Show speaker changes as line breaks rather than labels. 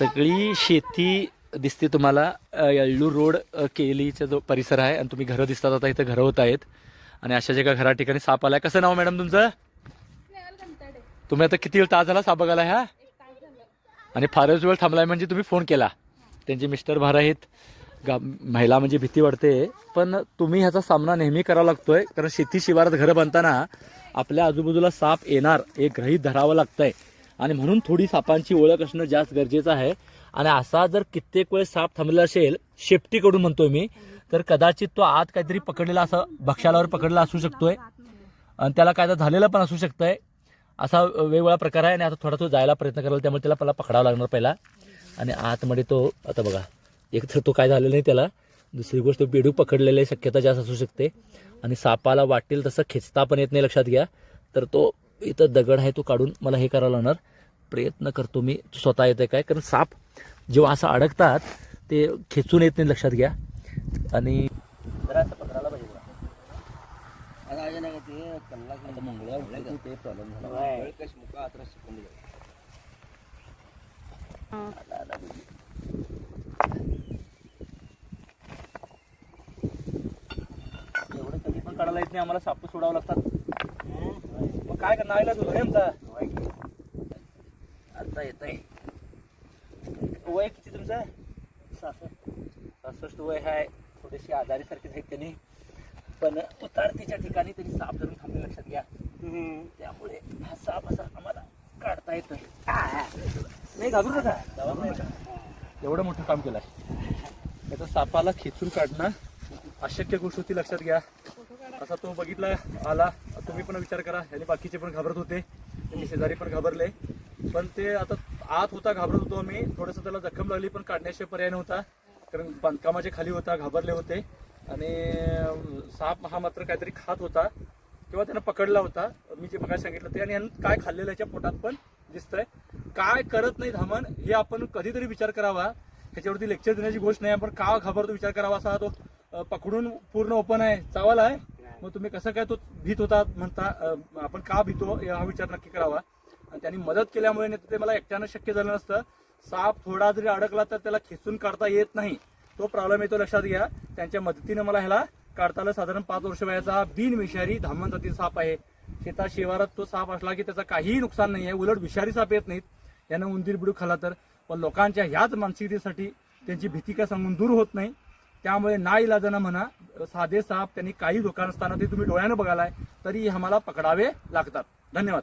सगळी शेती दिसते तुम्हाला. अ, येळ्ळूर रोड केलीचा जो परिसर आहे आणि तुम्ही घरं दिसतात आता इथं घरं होत आहेत. आणि अशा जे घरा ठिकाणी साप आलाय. कसं नाव मॅडम तुमचं? तुम्ही आता किती वेळ तास झाला साप बघायला ह्या? आणि फारच वेळ थांबलाय म्हणजे तुम्ही फोन केला. त्यांचे मिस्टर भार आहेत. गा महिला म्हणजे भीती वाटते. पण तुम्ही ह्याचा सामना नेहमी करावा लागतोय. कारण शेती शिवारात घरं बांधताना आपल्या आजूबाजूला साप येणार हे गृहीत धरावं लागतंय. आणि म्हणून थोडी सापांची ओळख असणं जास्त गरजेचं आहे. आणि असा जर कित्येक वेळ साप थांबलेला असेल शेपटीकडून म्हणतोय मी तर कदाचित तो आत काहीतरी पकडलेला असं भक्षालावर पकडलेला असू शकतोय. आणि त्याला काय तर पण असू शकतंय. असा वेगवेगळा प्रकार आहे आणि आता थोडा तो जायला प्रयत्न करायला त्यामुळे त्याला पहिला पकडावा लागणार पहिला. आणि आतमध्ये तो आता बघा एक तर तो काय झालेला नाही त्याला. दुसरी गोष्ट बेडू पकडलेली शक्यता जास्त असू शकते. आणि सापाला वाटेल तसं खेचता पण येत नाही लक्षात घ्या. तर तो इथं दगड आहे तो काढून मला हे करायला लागणार प्रयत्न करतो मी. स्वतः येते काय? कारण साप जेव्हा असं अडकतात ते खेचून येत नाही लक्षात घ्या. आणि जरा असं पाहिजे ते प्रॉब्लेम एवढं कधी पण काढायला येत नाही. आम्हाला साप सोडावं लागतात. काय करणार? आईला तुझं आमचा आता येत आहे वय किती तुमचं? सहासष्ट. वय आहे थोडीशी आजारी सारखीच आहेत त्यांनी. पण उतारतीच्या ठिकाणी त्यांनी साप धरून थांबले लक्षात घ्या. त्यामुळे हा साप असा आम्हाला काढता येतोय. नाही घाबरू नका. एवढं मोठं काम केलं त्याचा सापाला खेचून काढणं अशक्य गोष्ट होती लक्षात घ्या. असा तो बघितला आला. तुम्ही पण विचार करा. आणि बाकीचे पण घाबरत होते. त्यांनी शेजारी पण घाबरले. पण ते आता आत होता घाबरत होतो आम्ही. थोडंसं त्याला जखम लागली पण काढण्याशिवाय पर्याय नव्हता. कारण बांधकामाच्या खाली होता घाबरले होते. आणि साप हा मात्र काहीतरी खात होता. किंवा त्यानं पकडला होता. मी जे मग सांगितलं ते. आणि यानं काय खाल्लेलं याच्या पोटात पण दिसतंय. काय करत नाही धामण हे आपण कधीतरी विचार करावा. ह्याच्यावरती लेक्चर देण्याची गोष्ट नाही. आपण का घाबरतो विचार करावा असा तो पकडून पूर्ण ओपन आहे. चावाला आहे. मग तुम्ही कसं काय तो भीत होता म्हणता आपण का भीतो हा विचार नक्की करावा. आणि त्यांनी मदत केल्यामुळे ते मला एकट्यानं शक्य झालं नसतं. साप थोडा जरी अडकला तर त्याला खेचून काढता येत नाही. तो प्रॉब्लेम येतो लक्षात घ्या. त्यांच्या मदतीनं मला ह्याला काढता आलं साधारण पाच वर्ष वयाचा बिन विषारी धामण जातीचा साप आहे. शेतात शिवारात तो साप असला की त्याचा काहीही नुकसान नाही आहे. उलट विषारी साप येत नाहीत. यानं उंदीर बिडू खाला तर. पण लोकांच्या ह्याच मानसिकतेसाठी त्यांची भीती काय सांगून दूर होत नाही. त्यामुळे ना इलाजानं म्हणा साधे साप त्यांनी काही धोका नसताना ते तुम्ही डोळ्यानं बघालाय तरी आम्हाला पकडावे लागतात. धन्यवाद.